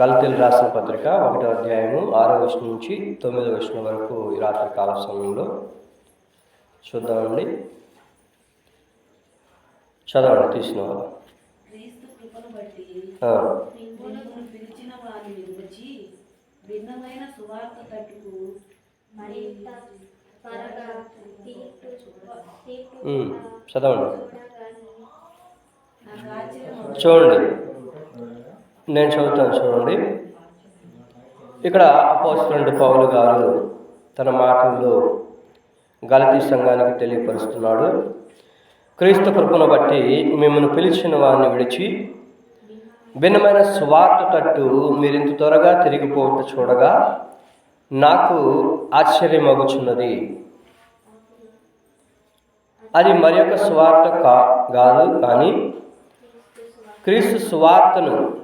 గల్తీలు రాసిన పత్రిక ఒకటో అధ్యాయము ఆరో విషయం నుంచి తొమ్మిదో విషయం వరకు ఈ రాత్రి కాల సమయంలో చూద్దామండి. చదవండి తీసిన చదవండి. చూడండి. నేను చదువుతాను చూడండి. ఇక్కడ అపోస్తులుడు పౌలు గారు తన మాటల్లో గలతీ సంఘానికి తెలియపరుస్తున్నాడు. క్రీస్తు కృపను బట్టి మిమ్మల్ని పిలిచిన వారిని విడిచి భిన్నమైన స్వార్థ తట్టు మీరు ఇంత త్వరగా తిరిగిపోవట చూడగా నాకు ఆశ్చర్యమగుచున్నది. అది మరి ఒక స్వార్థ కా కాదు కానీ క్రీస్తు స్వార్థను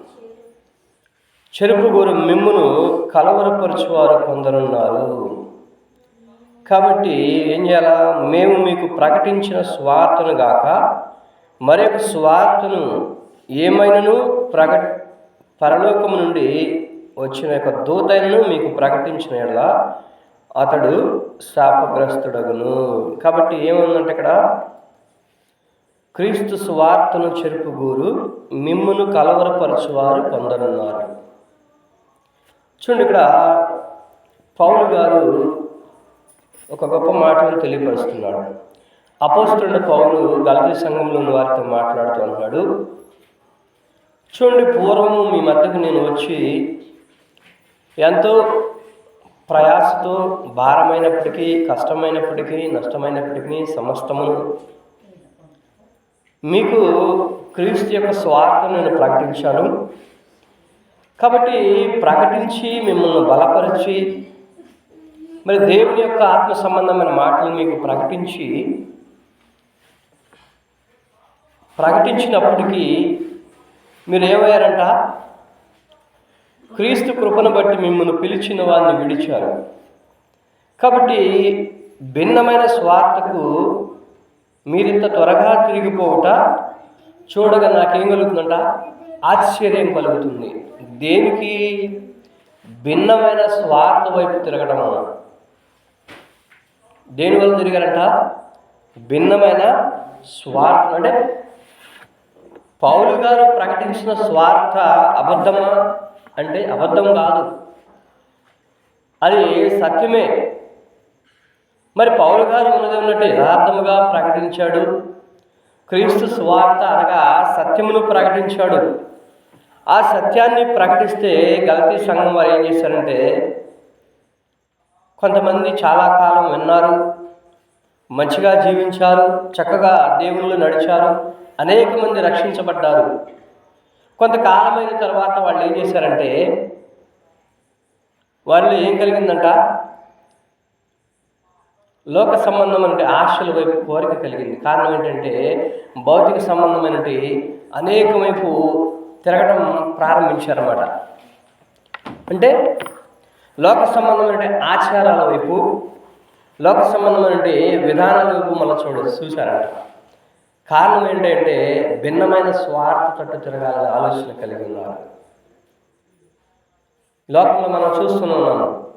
సువార్తను చెరుపుగోరు మిమ్మును కలవరపరచువారు కొందరున్నారు. కాబట్టి ఏం చేయాలా? మేము మీకు ప్రకటించిన స్వార్థను గాక మరొక స్వార్థను ఏమైనను ప్రక పరలోకము నుండి వచ్చిన యొక్క దూతైనను మీకు ప్రకటించిన యెడల అతడు శాపగ్రస్తుడగును. కాబట్టి ఏముందంటే ఇక్కడ? క్రీస్తు స్వార్థను చెరుపుగూరు మిమ్మును కలవరపరచువారు కొందరున్నారు. చూడండి ఇక్కడ పౌలు గారు ఒక గొప్ప మాటను తెలియపరుస్తున్నాడు. అపోస్తున్న పౌలు గలతీ సంఘంలోని వారితో మాట్లాడుతూ ఉన్నాడు. చూడండి పూర్వము మీ మధ్యకు నేను వచ్చి ఎంతో ప్రయాసతో భారమైనప్పటికీ కష్టమైనప్పటికీ నష్టమైనప్పటికీ సమస్తమును మీకు క్రీస్తు యొక్క స్వార్థ నేను ప్రకటించాను. కాబట్టి ప్రకటించి మిమ్మల్ని బలపరిచి మరి దేవుని యొక్క ఆత్మ సంబంధమైన మాటలు మీకు ప్రకటించి ప్రకటించినప్పటికీ మీరు ఏమయ్యారంట? క్రీస్తు కృపను బట్టి మిమ్మల్ని పిలిచిన వారిని విడిచారు. కాబట్టి భిన్నమైన స్వార్థకు మీరింత త్వరగా తిరిగిపోవుట చూడగా నాకేం కలుగుతుందంట? ఆశ్చర్యం కలుగుతుంది. దేనికి? భిన్నమైన స్వార్థ వైపు తిరగడం దేనివల్ల దేని వల్ల తిరిగారంట? భిన్నమైన స్వార్థం అంటే పౌలు గారు ప్రకటించిన స్వార్థ అబద్ధమా? అంటే అబద్ధం కాదు. అది సత్యమే. మరి పౌలు గారు ఉన్నది ఉన్నట్టు యథార్థముగా ప్రకటించాడు. క్రీస్తు స్వార్థ అనగా సత్యమును ప్రకటించాడు. ఆ సత్యాన్ని ప్రకటిస్తే గలతీ సంఘం వారు ఏం చేశారంటే కొంతమంది చాలా కాలం విన్నారు మంచిగా జీవించారు చక్కగా దేవుళ్ళు నడిచారు అనేక మంది రక్షించబడ్డారు. కొంతకాలమైన తర్వాత వాళ్ళు ఏం చేశారంటే వారిలో ఏం కలిగిందంట? లోక సంబంధం అంటే ఆశల వైపు కోరిక కలిగింది. కారణం ఏంటంటే భౌతిక సంబంధమైనటి అనేక వైపు తిరగడం ప్రారంభించారన్నమాట. అంటే లోక సంబంధమైన ఆచారాల వైపు లోక సంబంధమైన విధానాల వైపు మనం చూడ చూశారంట. కారణం ఏంటంటే భిన్నమైన స్వార్థ తట్టు తిరగాలనే ఆలోచన కలిగి ఉన్నారు. లోకంలో మనం చూస్తున్నాము ఉన్నాము.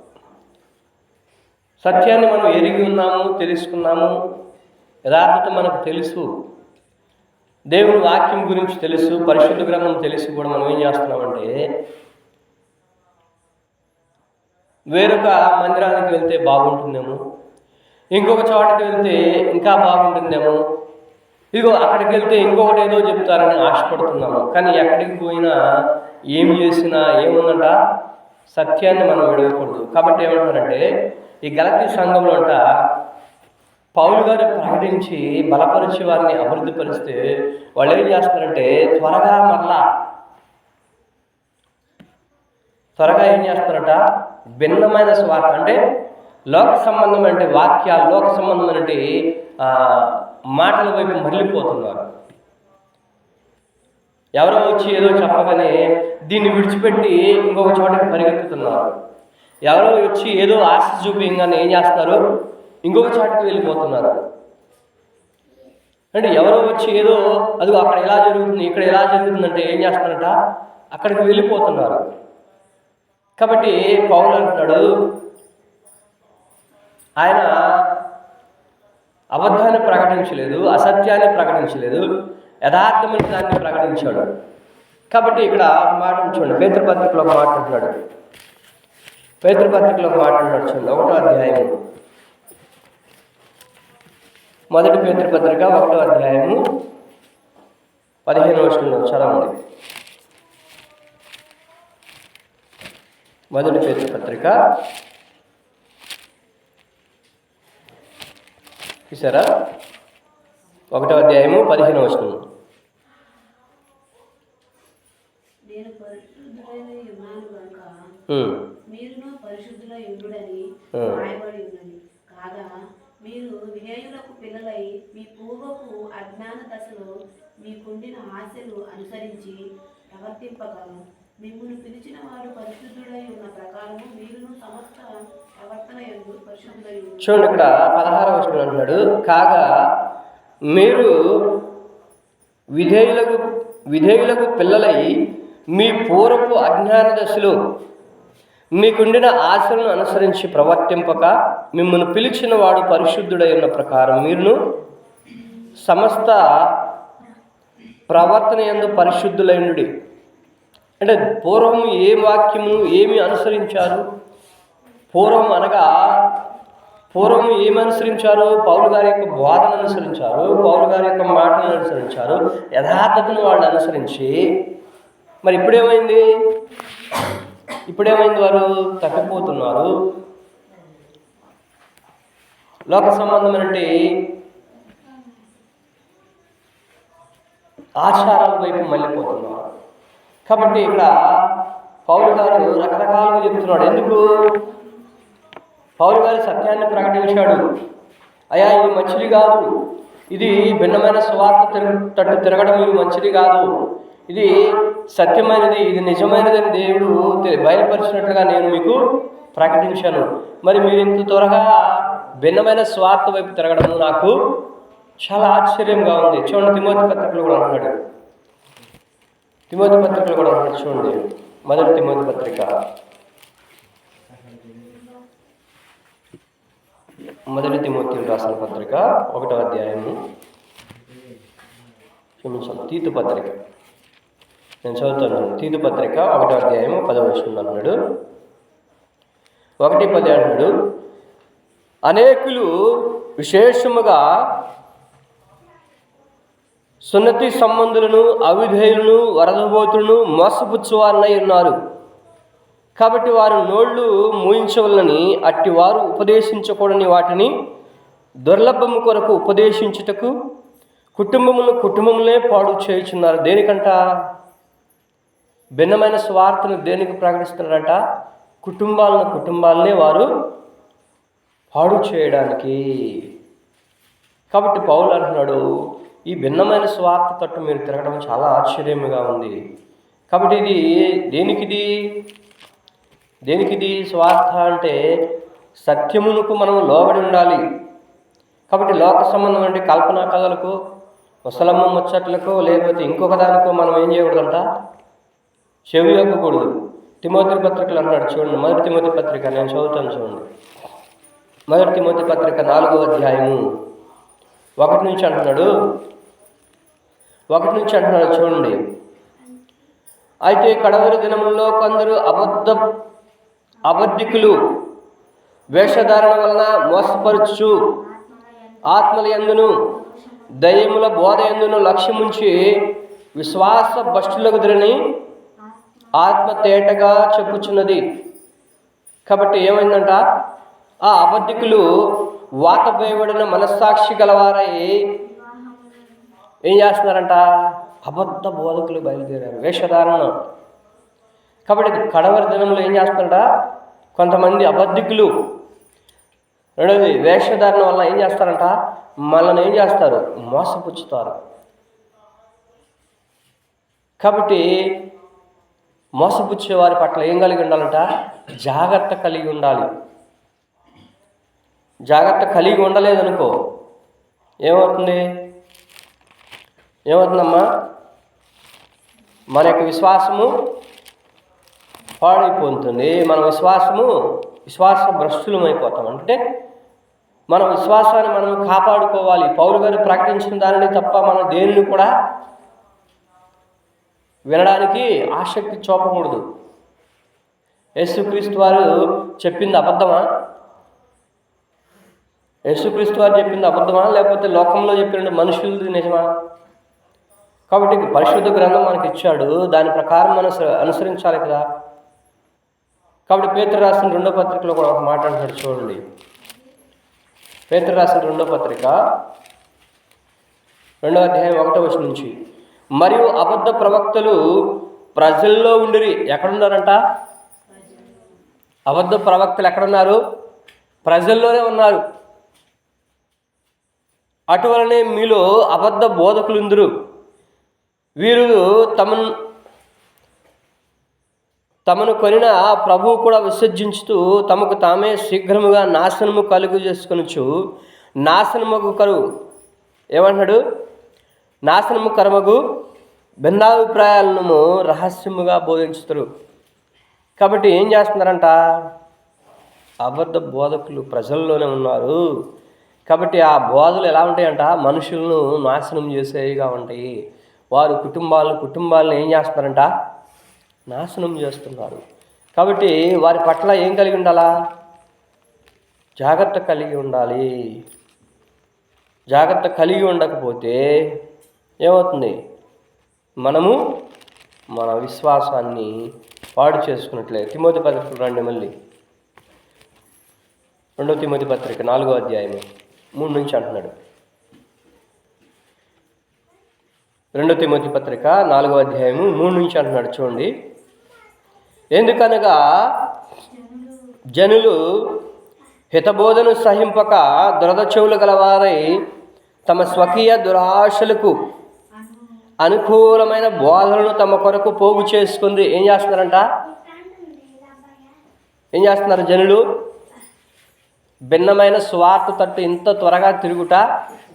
సత్యాన్ని మనం ఎరిగి ఉన్నాము తెలుసుకున్నాము. యథార్థత మనకు తెలుసు. దేవుని వాక్యం గురించి తెలుసు పరిశుద్ధ గ్రంథం తెలిసి కూడా మనం ఏం చేస్తున్నామంటే వేరొక మందిరానికి వెళ్తే బాగుంటుందేమో ఇంకొక చోటకి వెళ్తే ఇంకా బాగుంటుందేమో ఇదిగో అక్కడికి వెళ్తే ఇంకొకటి ఏదో చెప్తారని ఆశపడుతున్నాము. కానీ ఎక్కడికి పోయినా ఏం చేసినా ఏముందంట? సత్యాన్ని మనం విడవకూడదు. కాబట్టి ఏమంటారంటే ఈ గలతీ సంఘంలో అంట పౌలు గారు ప్రకటించి బలపరిచి వారిని అభివృద్ధి పరిస్తే వాళ్ళు ఏం చేస్తారంటే త్వరగా మరలా త్వరగా ఏం చేస్తారట భిన్నమైన స్వార్థ అంటే లోక సంబంధమైన వాక్యాలు లోక సంబంధమైన మాటల వైపు మరలిపోతున్నారు. ఎవరో వచ్చి ఏదో చెప్పగానే దీన్ని విడిచిపెట్టి ఇంకొక చోటకి పరిగెత్తుతున్నారు. ఎవరో వచ్చి ఏదో ఆశ చూపించగానే ఏం చేస్తారు ఇంకొక చోటకి వెళ్ళిపోతున్నారు. అంటే ఎవరో వచ్చి ఏదో అదిగో అక్కడ ఎలా జరుగుతుంది ఇక్కడ ఎలా జరుగుతుందంటే ఏం చేస్తారట అక్కడికి వెళ్ళిపోతున్నారు. కాబట్టి పౌలు అంటున్నాడు ఆయన అబద్ధాన్ని ప్రకటించలేదు అసత్యాన్ని ప్రకటించలేదు యథార్థమైన దాన్ని ప్రకటించాడు. కాబట్టి ఇక్కడ ఒక మాట చూడండి పేతృపత్రికలో ఒక మాట అంటున్నాడు పేతృపత్రికలో ఒక మాట అంటున్నాడు చూడండి ఒకటో అధ్యాయము. మొదటి పేతృపత్రిక ఒకటో అధ్యాయము పదిహేను వర్షంలో చదవండి. మొదటి పేతృపత్రిక చూసారా? ఒకటో అధ్యాయము పదిహేను వచనం మీరును పరిశుద్ధుల కాగా మీరు వినేయులకు పిల్లలై మీ పూర్వపు అజ్ఞాన దశలో మీకుండిన ఆశలు అనుసరించి ప్రవర్తింపగలరు. మిమ్మల్ని పిలిచిన వారు పరిశుద్ధుడై ఉన్న ప్రకారము మీరును సమస్త ప్రవర్తన ఎందు పరిశుద్ధులై చూడండి ఇక్కడ పదహార వచనం అంటున్నాడు. కాగా మీరు విధేయులకు విధేయులకు పిల్లలై మీ పూర్వపు అజ్ఞాన దశలో మీకుండిన ఆశలను అనుసరించి ప్రవర్తింపక మిమ్మల్ని పిలిచిన వాడు పరిశుద్ధుడై ఉన్న ప్రకారం మీరును సమస్త ప్రవర్తన ఎందు పరిశుద్ధులైనడి. అంటే పూర్వం ఏ వాక్యము ఏమి అనుసరించారు? పూర్వం అనగా పూర్వం ఏమి అనుసరించారు? పౌలు గారి యొక్క బోధన అనుసరించారు పౌలు గారి యొక్క మాటను అనుసరించారు యథార్థతను వాళ్ళు అనుసరించి. మరి ఇప్పుడేమైంది? ఇప్పుడేమైంది వారు? తప్పిపోతున్నారు. లోక సంబంధమైనటువంటి ఆచారాల వైపు మళ్ళీపోతున్నారు కాబట్టి ఇక్కడ పౌరు గారు రకరకాలుగా చెప్తున్నాడు. ఎందుకు? పౌరు గారు సత్యాన్ని ప్రకటించాడు. అయా ఇది మంచిది కాదు. ఇది భిన్నమైన స్వార్థ తట్టు తిరగడం ఇది మంచిది కాదు. ఇది సత్యమైనది ఇది నిజమైనది అని దేవుడు బయలుపరిచినట్లుగా నేను మీకు ప్రకటించాను. మరి మీరు ఇంత త్వరగా భిన్నమైన స్వార్థ వైపు తిరగడం నాకు చాలా ఆశ్చర్యంగా ఉంది. చూడండి తిమోతి పత్రికలు కూడా అంటున్నాడు తిమోతి పత్రికలు కూడా అంటున్నాడు చూడండి. మొదటి తిమోతి పత్రిక. మొదటి తిమోతి రాసిన పత్రిక ఒకటో అధ్యాయము. క్షమించాలి తీతు పత్రిక. నేను చదువుతున్నాను తీతు పత్రిక ఒకటో అధ్యాయము పదవ విషయంలో అన్నాడు. ఒకటి పది అంటున్నాడు. అనేకులు విశేషముగా సున్నతి సంబంధులను అవిధేయులను వరదబోతులను మోసపుచ్చువారనై ఉన్నారు. కాబట్టి వారు నోళ్ళు మూయించవలని అట్టి వారు ఉపదేశించకూడని వాటిని దుర్లభము కొరకు ఉపదేశించుటకు కుటుంబమును కుటుంబములే పాడు చేయుచున్నారు. దేనికంట? భిన్నమైన స్వార్థను దేనికి ప్రకటిస్తున్నారంట? కుటుంబాలను కుటుంబాలనే వారు పాడు చేయడానికి. కాబట్టి పౌలు అంటున్నాడు ఈ భిన్నమైన స్వార్థ తట్టు మీరు తిరగడం చాలా ఆశ్చర్యంగా ఉంది. కాబట్టి ఇది దేనికిది? దేనికిది స్వార్థ అంటే సత్యమునకు మనం లోబడి ఉండాలి. కాబట్టి లోక సంబంధం అంటే కల్పనా కథలకు ముసలమ్మ ముచ్చట్లకు లేకపోతే ఇంకొక దానికో మనం ఏం చేయకూడదంట? చెవి యొక్కకూడదు తిమోతి పత్రికలు అన్నాడు చూడండి మొదటి తిమోతి పత్రిక నేను చదువుతాను చూడండి. మొదటి తిమోతి పత్రిక నాలుగో అధ్యాయము. ఒకటి నుంచి అంటున్నాడు. ఒకటి నుంచి అంటున్నాడు చూడండి. అయితే కడవరి దినముల్లో కొందరు అబద్ధ అబద్ధికులు వేషధారణ వలన మోసపరచు ఆత్మల ఎందును దయ్యముల బోధ ఎందును లక్ష్యముంచి విశ్వాస భస్టులకు దిరని ఆత్మ తేటగా చెప్పుచున్నది. కాబట్టి ఏమైందంట? ఆ అబద్ధికులు వాతపోయబడిన మనస్సాక్షి గలవారై ఏం చేస్తున్నారంట? అబద్ధ బోధకులు బయలుదేరారు వేషధారణ. కాబట్టి కడవరి దినంలో ఏం చేస్తున్నారట? కొంతమంది అబద్ధికులు. రెండవది వేషధారణ వల్ల ఏం చేస్తారంట? మనల్ని ఏం చేస్తారు? మోసపుచ్చుతారు. కాబట్టి మోసపుచ్చే వారి పట్ల ఏం కలిగి ఉండాలంట? జాగ్రత్త కలిగి ఉండాలి. జాగ్రత్త కలిగి ఉండలేదనుకో. ఏమవుతుంది? ఏమవుతుందమ్మా? మన యొక్క విశ్వాసము పాడైపోతుంది. మన విశ్వాసము విశ్వాస భ్రష్టులమైపోతాం అంటే మన విశ్వాసాన్ని మనం కాపాడుకోవాలి. పౌరు గారు ప్రకటించిన దానిని తప్ప మనం దేనిని కూడా వినడానికి ఆసక్తి చూపకూడదు. యేసుక్రీస్తు వారు చెప్పింది అబద్ధమా? యేసుక్రీస్తు వారు చెప్పింది అబద్ధమా? లేకపోతే లోకంలో చెప్పిన మనుషులది నిజమా? కాబట్టి పరిశుద్ధ గ్రంథం మనకి ఇచ్చాడు. దాని ప్రకారం మనం అనుసరించాలి కదా. కాబట్టి పేతురు రాసిన రెండో పత్రికలో కూడా ఒక మాట అంటాడు చూడండి. పేతురు రాసిన రెండో పత్రిక రెండో అధ్యాయం ఒకటో వచ్చి నుంచి. మరియు అబద్ధ ప్రవక్తలు ప్రజల్లో ఉండిరి. ఎక్కడున్నారంట? అబద్ధ ప్రవక్తలు ఎక్కడున్నారు? ప్రజల్లోనే ఉన్నారు. అటువలనే మీలో అబద్ధ బోధకులుందరు. వీరు తమను తమను కొనిన ప్రభువు కూడా విసర్జించుతూ తమకు తామే శీఘ్రముగా నాశనము కలుగు చేసుకొనొచ్చు నాశనముకు కరువు. ఏమంటున్నాడు? నాశనము కర్మగు భిన్నాభిప్రాయాలను రహస్యముగా బోధించుతారు. కాబట్టి ఏం చేస్తున్నారంట? అబద్ధ బోధకులు ప్రజల్లోనే ఉన్నారు. కాబట్టి ఆ బోధలు ఎలా ఉంటాయంట? మనుషులను నాశనం చేసేవిగా ఉంటాయి. వారు కుటుంబాలను కుటుంబాలను ఏం చేస్తున్నారంట? నాశనం చేస్తున్నారు. కాబట్టి వారి పట్ల ఏం కలిగి ఉండాలా? జాగ్రత్త కలిగి ఉండాలి. జాగ్రత్త కలిగి ఉండకపోతే ఏమవుతుంది? మనము మన విశ్వాసాన్ని పాడు చేసుకున్నట్లే. తిమోతి పత్రిక రండి మళ్ళీ. రెండో తిమోతి పత్రిక నాలుగో అధ్యాయం మూడు నుంచి అంటున్నాడు. రెండో తిమోతి పత్రిక నాలుగో అధ్యాయము మూడు నుంచి అంటున్నాడు. చూడండి. ఎందుకనగా జనులు హితబోధను సహింపక దురద చెవులు గలవారై తమ స్వకీయ దురాశలకు అనుకూలమైన బోధలను తమ కొరకు పోగు చేసుకుంది. ఏం చేస్తున్నారంట? ఏం చేస్తున్నారు జనులు? భిన్నమైన స్వార్థ తట్టు ఇంత త్వరగా తిరుగుట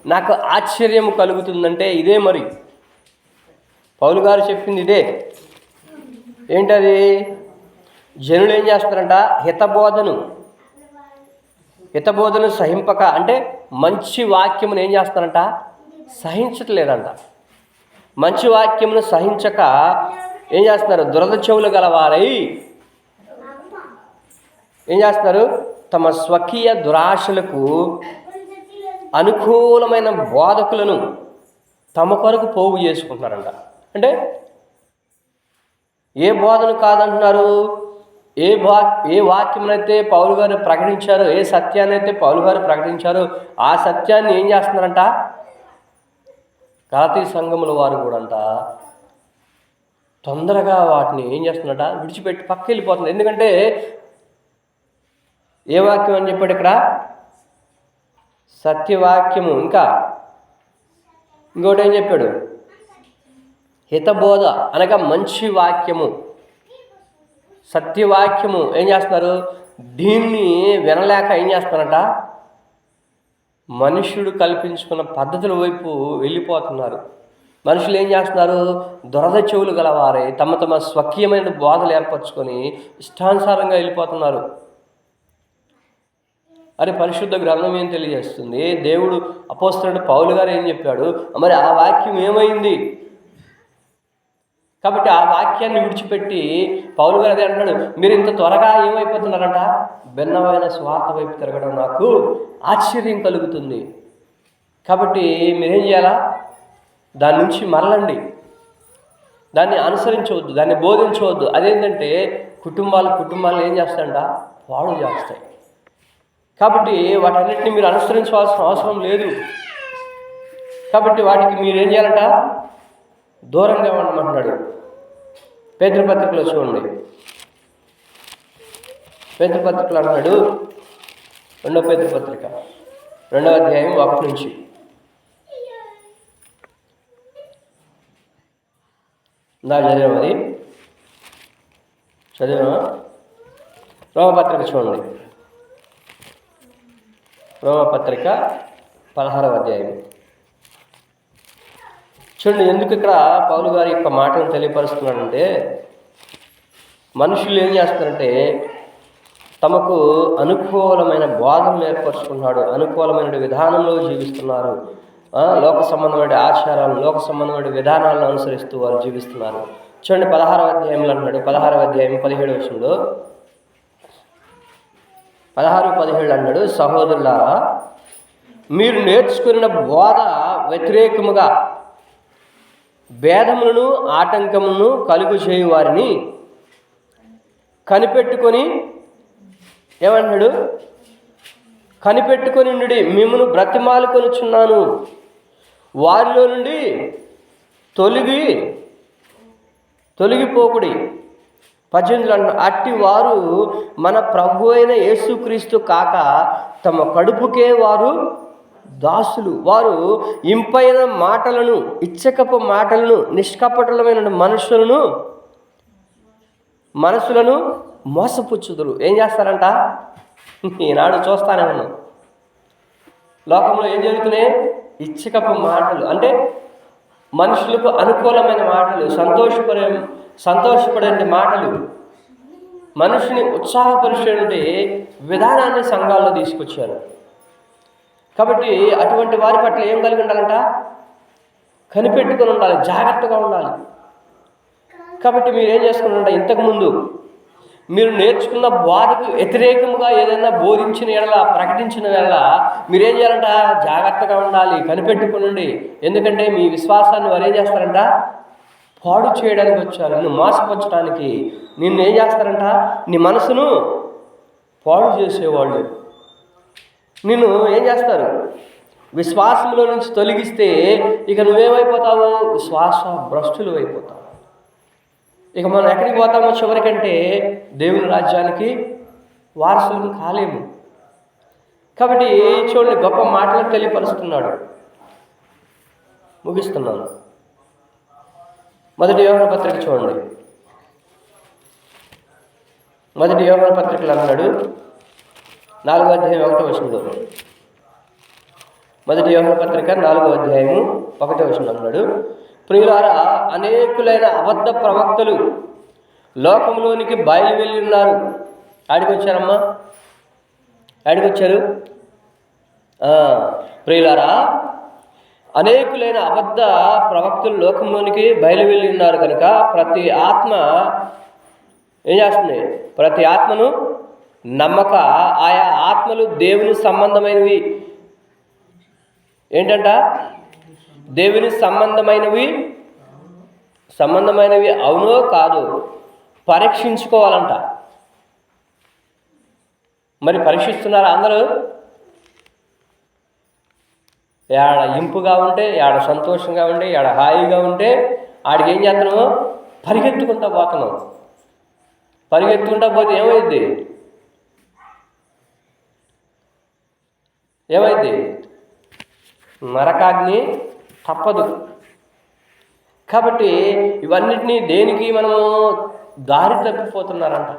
నాకు ఆశ్చర్యం కలుగుతుందంటే ఇదే మరి. పౌలు గారు చెప్పింది ఇదే. ఏంటది? జనులు ఏం చేస్తారంట? హితబోధను. హితబోధను సహింపక అంటే మంచి వాక్యమును ఏం చేస్తారంట? సహించట్లేదంట. మంచి వాక్యమును సహించక ఏం చేస్తున్నారు? దురద చెవులు గలవారై. ఏం చేస్తున్నారు? తమ స్వకీయ దురాశలకు అనుకూలమైన బోధకులను తమ కొరకు పోగు చేసుకుంటున్నారంట. అంటే ఏ బోధన కాదంటున్నారు? ఏ వా ఏ వాక్యమునైతే పౌలు గారు ప్రకటించారో ఏ సత్యాన్ని అయితే పౌలు గారు ప్రకటించారో ఆ సత్యాన్ని ఏం చేస్తున్నారంట? కాతీ సంఘముల వారు కూడా అంట తొందరగా వాటిని ఏం చేస్తున్నారట? విడిచిపెట్టి పక్క వెళ్ళిపోతున్నారు. ఎందుకంటే ఏ వాక్యం అని చెప్పాడు ఇక్కడ? సత్యవాక్యము. ఇంకా ఇంకోటి ఏం చెప్పాడు? హితబోధ అనగా మంచి వాక్యము. సత్యవాక్యము ఏం చేస్తున్నారు? దీన్ని వినలేక ఏం చేస్తున్నారట? మనుషుడు కల్పించుకున్న పద్ధతుల వైపు వెళ్ళిపోతున్నారు. మనుషులు ఏం చేస్తున్నారు? దురద చెవులు గలవారే తమ తమ స్వకీయమైన బోధలు ఏర్పరచుకొని ఇష్టానుసారంగా వెళ్ళిపోతున్నారు. అని పరిశుద్ధ గ్రంథం ఏం తెలియజేస్తుంది? దేవుడు అపోస్తుడు పౌలు గారు ఏం చెప్పాడు? మరి ఆ వాక్యం ఏమైంది? కాబట్టి ఆ వాక్యాన్ని విడిచిపెట్టి పౌలు గారు అదే అంటాడు మీరు ఇంత త్వరగా ఏమైపోతున్నారంట? భిన్నమైన స్వార్థ వైపు తిరగడం నాకు ఆశ్చర్యం కలుగుతుంది. కాబట్టి మీరేం చేయాలా? దాని నుంచి మరలండి. దాన్ని అనుసరించవద్దు దాన్ని బోధించవద్దు. అదేంటంటే కుటుంబాలు కుటుంబాలు ఏం చేస్తాయంట? పాడు చేస్తాయి. కాబట్టి వాటన్నిటిని మీరు అనుసరించవలసిన అవసరం లేదు. కాబట్టి వాటికి మీరు ఏం చేయాలంట? దూరంగా ఉండమంటున్నాడు. పేదపత్రికలో చూడండి. పేదపత్రికలు అన్నాడు రెండో పేదపత్రిక రెండవ అధ్యాయం ఒకటి నుంచి. నా చదివాం చదివా రోమపత్రిక చూడండి. రోమపత్రిక పదహారవ అధ్యాయం. చూడండి ఎందుకు ఇక్కడ పౌలు గారి యొక్క మాటను తెలియపరుస్తున్నాడంటే మనుషులు ఏం చేస్తారంటే తమకు అనుకూలమైన బోధనలు ఏర్పరచుకున్నాడు అనుకూలమైన విధానంలో జీవిస్తున్నారు. లోక సంబంధమైన ఆచారాలను లోక సంబంధమైన విధానాలను అనుసరిస్తూ వారు జీవిస్తున్నారు. చూడండి పదహారవ అధ్యాయంలో అన్నాడు. పదహారవ అధ్యాయం పదిహేడు వర్షంలో పదహారు పదిహేడు అన్నాడు సహోదరులారా మీరు నేర్చుకున్న బోధ వ్యతిరేకముగా భేదములను ఆటంకములను కలుగు చేయు వారిని కనిపెట్టుకొని ఏమన్నాడు? కనిపెట్టుకొని నుండి మిమ్మను బ్రతిమాలుకొనుచున్నాను. వారిలో నుండి తొలగి తొలగిపోకుడి. పద్దెనిమిదిలో అట్టి వారు మన ప్రభు అయిన యేసుక్రీస్తు కాక తమ కడుపుకే వారు దాసులు. వారు ఇంపైన మాటలను ఇచ్చకపు మాటలను నిష్కపటలమైన మనుషులను మనసులను మోసపుచ్చుదురు. ఏం చేస్తారంట? ఈనాడు చూస్తానే ఉన్నాం. లోకంలో ఏం జరుగుతున్నాయి? ఇచ్చకపు మాటలు. అంటే మనుషులకు అనుకూలమైన మాటలు సంతోషపరే సంతోషపడే మాటలు మనుషుని ఉత్సాహపరిచేటువంటి విధానాన్ని సంఘాల్లో తీసుకొచ్చారు. కాబట్టి అటువంటి వారి పట్ల ఏం కలిగి ఉండాలంట? కనిపెట్టుకొని ఉండాలి జాగ్రత్తగా ఉండాలి. కాబట్టి మీరు ఏం చేసుకున్నారంటే? ఇంతకుముందు మీరు నేర్చుకున్న బోధకు వ్యతిరేకంగా ఏదైనా బోధించిన ఎడల ప్రకటించిన ఎడల మీరేం చేయాలంట? జాగ్రత్తగా ఉండాలి కనిపెట్టుకునండి ఎందుకంటే మీ విశ్వాసాన్ని వారు ఏం చేస్తారంట? పాడు చేయడానికి వచ్చారు. నిన్ను మోసపరచడానికి నిన్ను ఏం చేస్తారంట? నీ మనసును పాడు చేసేవాళ్ళు. నిన్ను ఏం చేస్తారు? విశ్వాసంలో నుంచి తొలగిస్తే ఇక నువ్వేమైపోతావు? విశ్వాస భ్రష్టులు అయిపోతావు. ఇక మనం ఎక్కడికి పోతామో చివరికంటే దేవుని రాజ్యానికి వారసులను కాలేము. కాబట్టి చూడండి గొప్ప మాటలు తెలియపరుస్తున్నాడు. ముగిస్తున్నాను. మొదటి యోహన పత్రిక చూడండి. మొదటి యోహన పత్రికలు అన్నాడు నాలుగో అధ్యాయం ఒకటో వచనంలో. మొదటి యోహన పత్రిక నాలుగో అధ్యాయము ఒకటో వచనం అన్నాడు ప్రియులారా అనేకులైన అబద్ధ ప్రవక్తలు లోకంలోనికి బయలు వెళ్ళి ఉన్నారు ఆడికి వచ్చారమ్మా ఆడికి వచ్చారు ప్రియులారా అనేకులైన అబద్ధ ప్రవక్తులు లోకంలోనికి బయలు వెళ్ళి ఉన్నారు కనుక ప్రతి ఆత్మ ఏం చేస్తుంది? ప్రతి ఆత్మను నమ్మక ఆయా ఆత్మలు దేవుని సంబంధమైనవి. ఏంటంట? దేవుని సంబంధమైనవి సంబంధమైనవి అవునో కాదు పరీక్షించుకోవాలంట. మరి పరీక్షిస్తున్నారా అందరూ? ఏడ ఇంపుగా ఉంటే ఏడ సంతోషంగా ఉంటే ఏడ హాయిగా ఉంటే ఆడికి ఏం చేస్తున్నాము పరిగెత్తుకుంటా పోతున్నాం పరిగెత్తుకుంటా పోతే ఏమైంది ఏమైంది నరకాగ్ని తప్పదు. కాబట్టి ఇవన్నిటినీ దేనికి మనము దారి తప్పిపోతున్నారంట?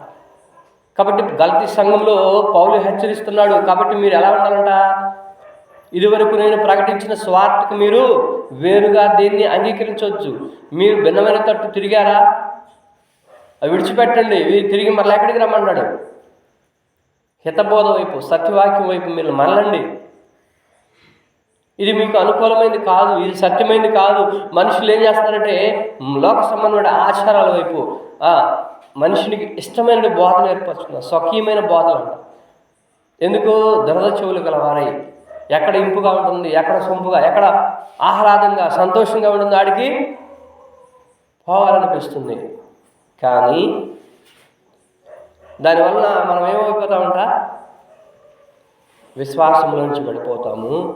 కాబట్టి గలతి సంఘంలో పౌలు హెచ్చరిస్తున్నాడు. కాబట్టి మీరు ఎలా ఉండాలంట? ఇదివరకు నేను ప్రకటించిన స్వార్థకు మీరు వేరుగా దీన్ని అంగీకరించవచ్చు. మీరు భిన్నమైన తట్టు తిరిగారా? అవి విడిచిపెట్టండి. ఇవి తిరిగి మరలా ఎక్కడికి రమ్మన్నాడు? హితబోధ వైపు సత్యవాక్యం వైపు మీరు మరలండి. ఇది మీకు అనుకూలమైనది కాదు. ఇది సత్యమైనది కాదు. మనుషులు ఏం చేస్తారంటే లోక సంబంధమైన ఆచారాల వైపు ఆ, ఇష్టమైన బోధన ఏర్పరచుకున్నారు. స్వకీయమైన బోధన అంట. ఎందుకు? దురద చెవులు గలవారై ఎక్కడ ఇంపుగా ఉంటుంది ఎక్కడ సొంపుగా ఎక్కడ ఆహ్లాదంగా సంతోషంగా ఉంటుంది ఆడికి పోవాలనిపిస్తుంది. కానీ దానివల్ల మనం ఏమైపోతామంట? విశ్వాసంలోంచి పడిపోతాము.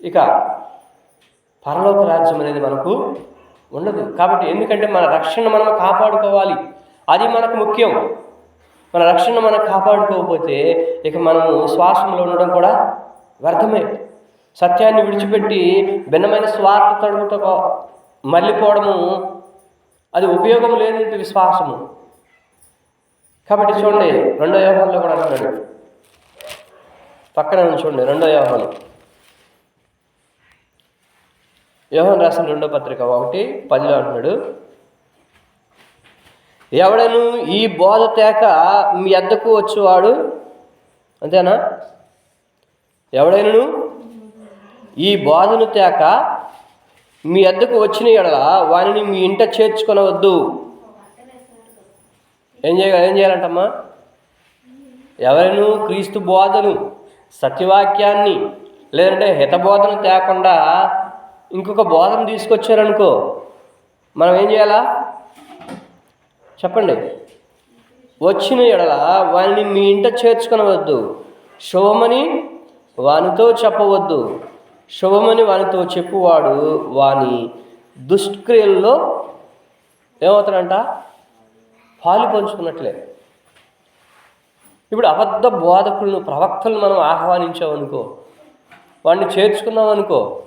ఇక పరలోక రాజ్యం అనేది మనకు ఉండదు. కాబట్టి ఎందుకంటే మన రక్షణ మనం కాపాడుకోవాలి. అది మనకు ముఖ్యం. మన రక్షణ మనం కాపాడుకోకపోతే ఇక మనము శ్వాసంలో ఉండడం కూడా వ్యర్థమే. సత్యాన్ని విడిచిపెట్టి భిన్నమైన స్వార్థ తడుగుతో మళ్ళీపోవడము అది ఉపయోగం లేని విశ్వాసము. కాబట్టి చూడండి రెండో వ్యవహారంలో కూడా అంటున్నాడు. పక్కన చూడండి రెండో వ్యవహారం యోహన్ రాసిన రెండో పత్రిక ఒకటి పదిలో అంటున్నాడు. ఎవడను ఈ బోధ తేక మీ అద్దకు వచ్చేవాడు? అంతేనా? ఎవడైనను? ఈ బోధను తేక మీ అద్దకు వచ్చిన ఎడల వారిని మీ ఇంట చేర్చుకొనవద్దు. ఏం చేయ ఏం చేయాలంటమ్మా? ఎవరైనా క్రీస్తు బోధను సత్యవాక్యాన్ని లేదంటే హితబోధను తేకుండా ఇంకొక బోధన తీసుకొచ్చారనుకో మనం ఏం చేయాలా? చెప్పండి. వచ్చిన ఎడల వారిని మీ ఇంట చేర్చుకొనవద్దు. శుభమని వానితో చెప్పవద్దు. శుభమని వానితో చెప్పువాడు వాని దుష్క్రియల్లో ఏమవుతాడంట? పాలు పంచుకున్నట్లే. ఇప్పుడు అబద్ధ బోధకులను ప్రవక్తలను మనం ఆహ్వానించామనుకో వాడిని చేర్చుకున్నాం అనుకో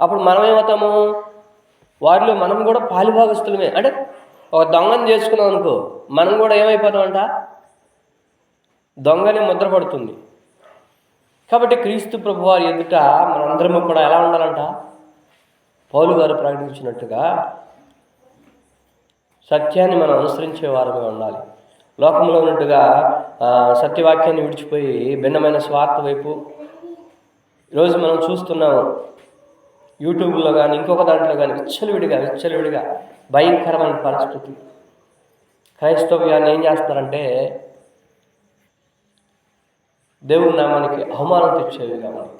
అప్పుడు మనం ఏమవుతాము వారిలో మనం కూడా పాలుభాగస్తులమే అంటే ఒక దొంగని చేసుకున్నాం అనుకో మనం కూడా ఏమైపోతామంట? దొంగని ముద్ర పడుతుంది కాబట్టి క్రీస్తు ప్రభు వారి ఎదుట మనందరము కూడా ఎలా ఉండాలంట? పౌలు గారు ప్రకటించినట్టుగా సత్యాన్ని మనం అనుసరించే వారమే ఉండాలి. లోకంలో ఉన్నట్టుగా సత్యవాక్యాన్ని విడిచిపోయి భిన్నమైన స్వార్థ వైపు ఈరోజు మనం చూస్తున్నాము. యూట్యూబ్లో కానీ ఇంకొక దాంట్లో కానీ విచ్చలవిడిగా విచ్చలవిడిగా భయంకరమైన పరిస్థితి. క్రైస్తవ్యాన్ని ఏం చేస్తున్నారంటే దేవుని నామానికి అవమానం తెచ్చేవి కాబట్టి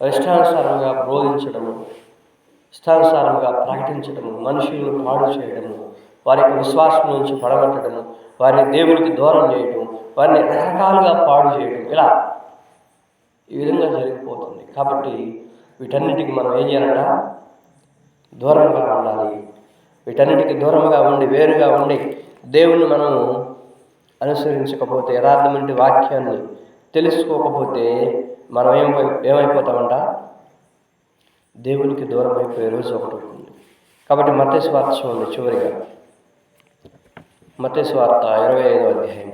ఇష్టానుసారంగా బోధించడము ఇష్టానుసారంగా ప్రకటించడము మనుషులను పాడు చేయడము వారి యొక్క విశ్వాసం నుంచి పడగొట్టడము వారిని దేవునికి దూరం చేయడం వారిని రకరకాలుగా పాడు చేయడం ఇలా ఈ విధంగా జరిగిపోతుంది. కాబట్టి వీటన్నిటికి మనం ఏం చేయాలంట? దూరంగా ఉండాలి. వీటన్నిటికీ దూరంగా ఉండి వేరుగా ఉండి దేవుణ్ణి మనము అనుసరించకపోతే యథార్థమైన వాక్యాన్ని తెలుసుకోకపోతే మనం ఏం ఏమైపోతామంట? దేవునికి దూరం అయిపోయే రోజు ఒకటి ఉంటుంది. కాబట్టి మత స్వార్థ చూడండి చివరిగా. మత స్వార్థ ఇరవై ఐదో అధ్యాయం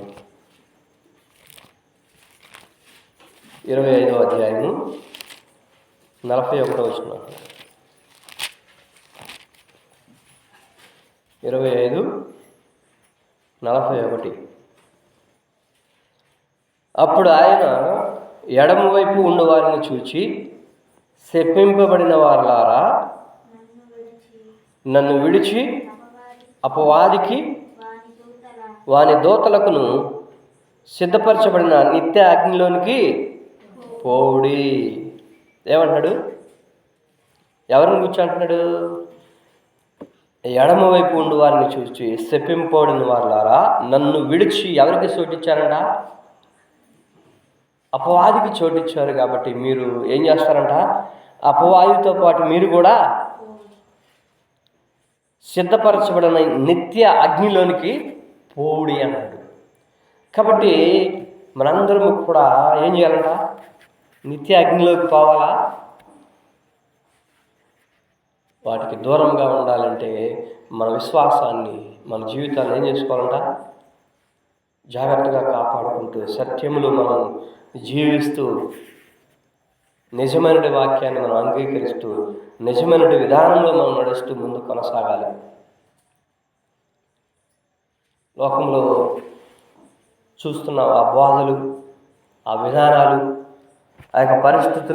ఇరవై ఐదో అధ్యాయము నలభై ఒకటో వచ్చిన ఇరవై ఐదు నలభై ఒకటి. అప్పుడు ఆయన ఎడమవైపు ఉన్నవారిని చూచి శప్పింపబడిన వారులారా నన్ను విడిచి అపవాదికి వాని దోతలకును సిద్ధపరచబడిన నిత్య అగ్నిలోనికి పోడి ఏమంటున్నాడు? ఎవరిని కూర్చోంటున్నాడు అంటున్నాడు ఎడమవైపు ఉండి వారిని చూసి శపింపబడిన వారులారా నన్ను విడిచి ఎవరికి సోటిచ్చారంట? అపవాదికి చోటిచ్చారు కాబట్టి మీరు ఏం చేస్తారంట? అపవాదితో పాటు మీరు కూడా సిద్ధపరచబడిన నిత్య అగ్నిలోనికి పోడి అన్నాడు. కాబట్టి మనందరం కూడా ఏం చేయాలంట? నిత్య అగ్నిలోకి పోవాలా? వాటికి దూరంగా ఉండాలంటే మన విశ్వాసాన్ని మన జీవితాన్ని ఏం చేసుకోవాలంట? జాగ్రత్తగా కాపాడుకుంటూ సత్యములు మనం జీవిస్తూ నిజమైన వాక్యాన్ని మనం అంగీకరిస్తూ నిజమైన విధానంలో మనం నడుస్తూ ముందు కొనసాగాలి. లోకంలో చూస్తున్న ఆ బాధలు ఆ విధానాలు ఆ యొక్క పరిస్థితులు